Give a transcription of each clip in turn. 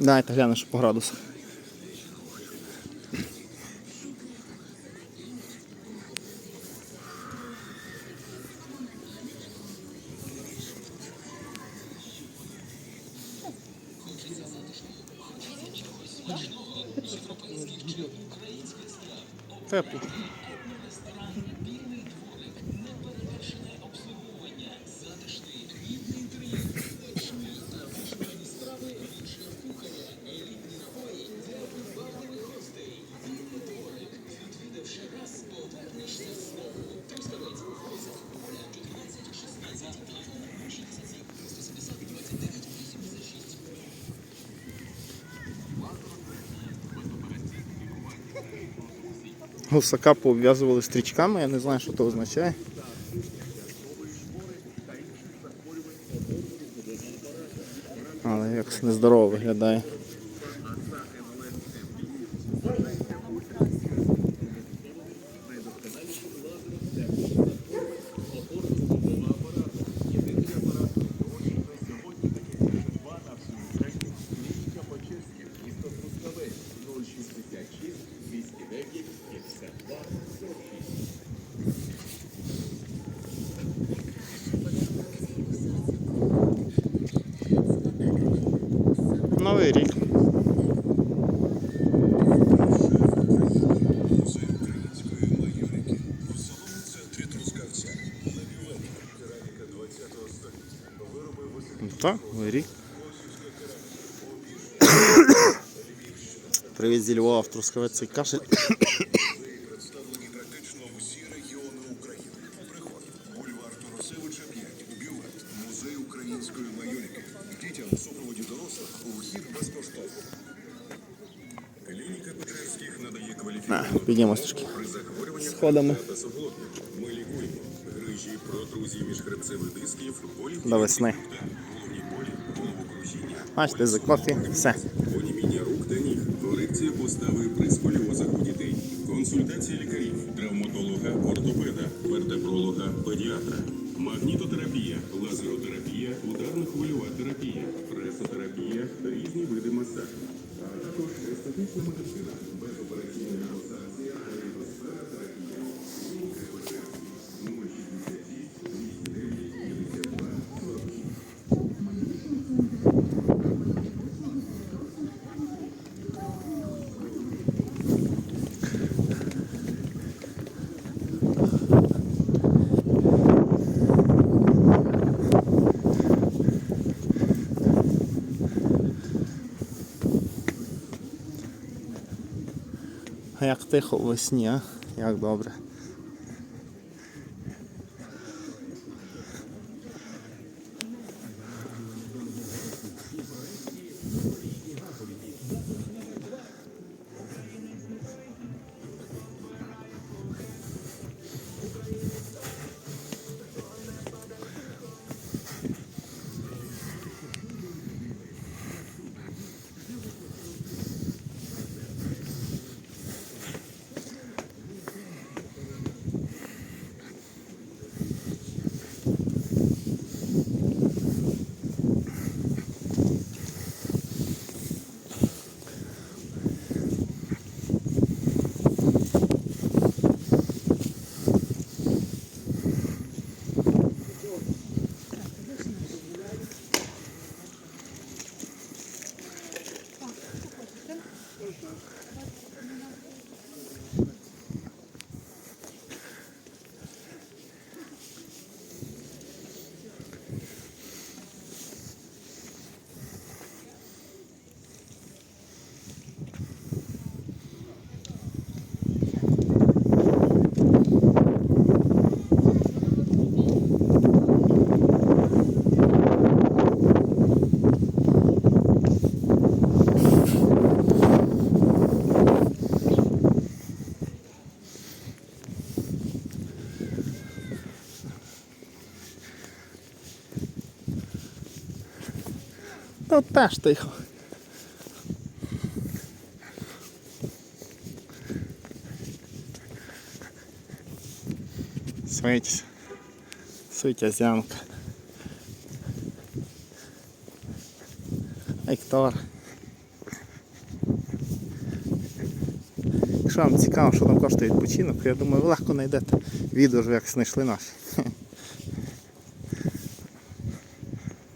Дайте глянемо, що по градусах. Гусака пов'язували стрічками, я не знаю, що це означає. Але якось нездорово виглядає. Новий рік. Ну Так, новий рік. Привіт зі Львова в Трускавець і кашель. Дисків, болі в До весни. Бачите, за кофі, все. Оніміння рук та ніг, корекція постави при сколіозах у дітей, консультація лікарів, травматолога, ортопеда, вертебролога, педіатра, магнітотерапія, лазеротерапія, ударно-хвильова терапія, пресотерапія, різні види масажу, а також естетична медицина, безопераційна як тихо весні, а? Як добре. Та теж тихо. Світь. Світязянка. Ектор. Якщо вам цікаво, що там коштує відпочинок, я думаю, ви легко знайдете відео, як знайшли наші.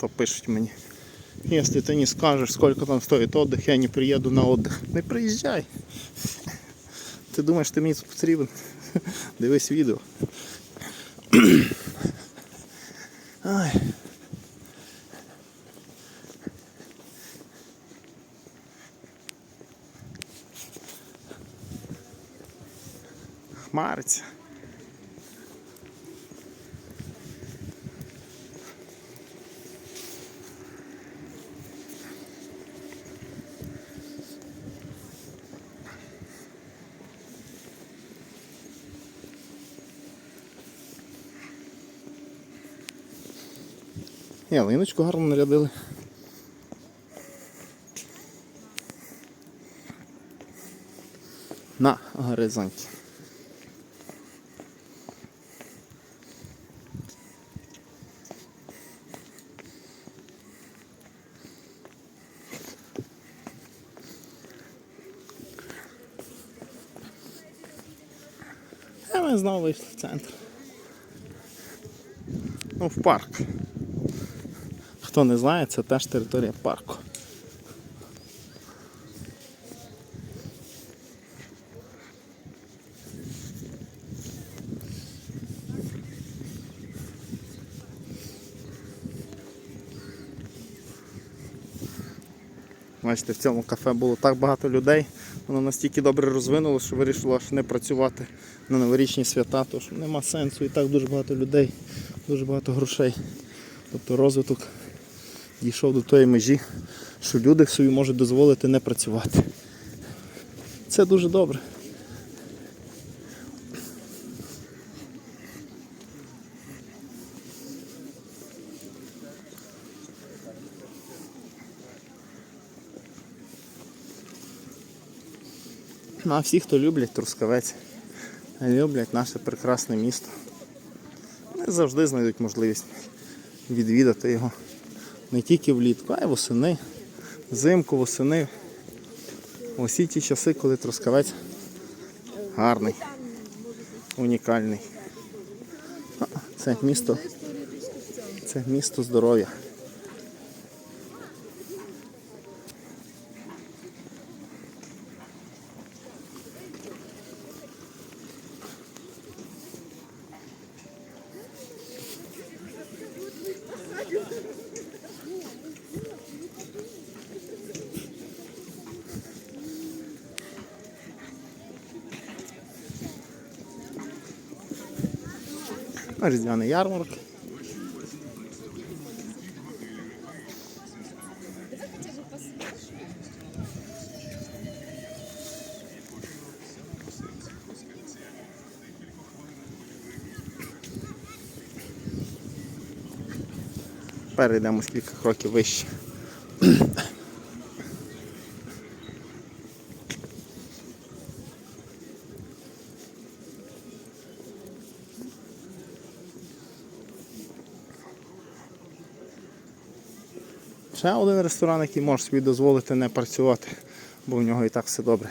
То пишуть мені. Если ты не скажешь, сколько там стоит отдых, я не приеду на отдых. Не приїжджай. Ти думаєш, ти мені потрібен? Дивись відео. Ай. Хмариться. Ялиночку гарно нарядили. На горизонті. Ми знову вийшли в центр. Ну, в парк. Хто не знає, це теж територія парку. Бачите, в цьому кафе було так багато людей, воно настільки добре розвинулося, що вирішило аж не працювати на новорічні свята, тому що нема сенсу і так дуже багато людей, дуже багато грошей. Тобто розвиток дійшов до тої межі, що люди собі можуть дозволити не працювати. Це дуже добре. Ну а всі, хто люблять Трускавець, люблять наше прекрасне місто, не завжди знайдуть можливість відвідати його не тільки влітку, а й восени, взимку, восени. Усі ті часи, коли Трускавець гарний, унікальний. Це місто, це місто здоров'я. Різдвяний ярмарок. Перейдемо кілька кроків вище. Ще один ресторан, який може собі дозволити не працювати, бо в нього і так все добре.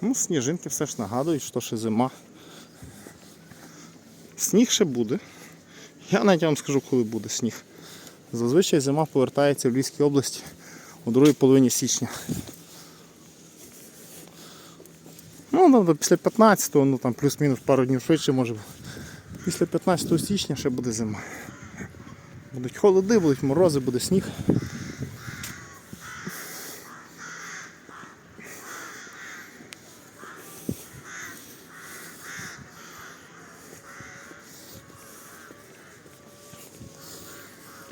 Ну, сніжинки все ж нагадують, що ще зима. Сніг ще буде. Я навіть вам скажу, коли буде сніг. Зазвичай зима повертається в Львівській області у другій половині січня. Ну, ну, після 15-го, ну там плюс-мінус пару днів швидше може. Після 15 січня ще буде зима. Будуть холоди, будуть морози, буде сніг.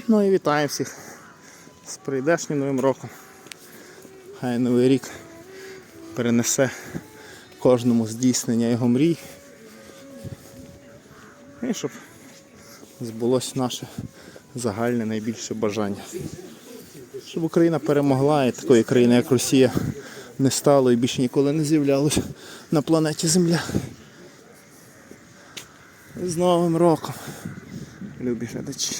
Ну і вітаю всіх з прийдешнім новим роком. Хай новий рік перенесе кожному здійснення його мрій. І щоб збулося наше загальне найбільше бажання. Щоб Україна перемогла і такої країни, як Росія, не стало і більше ніколи не з'являлося на планеті Земля. З Новим роком, любі глядачі.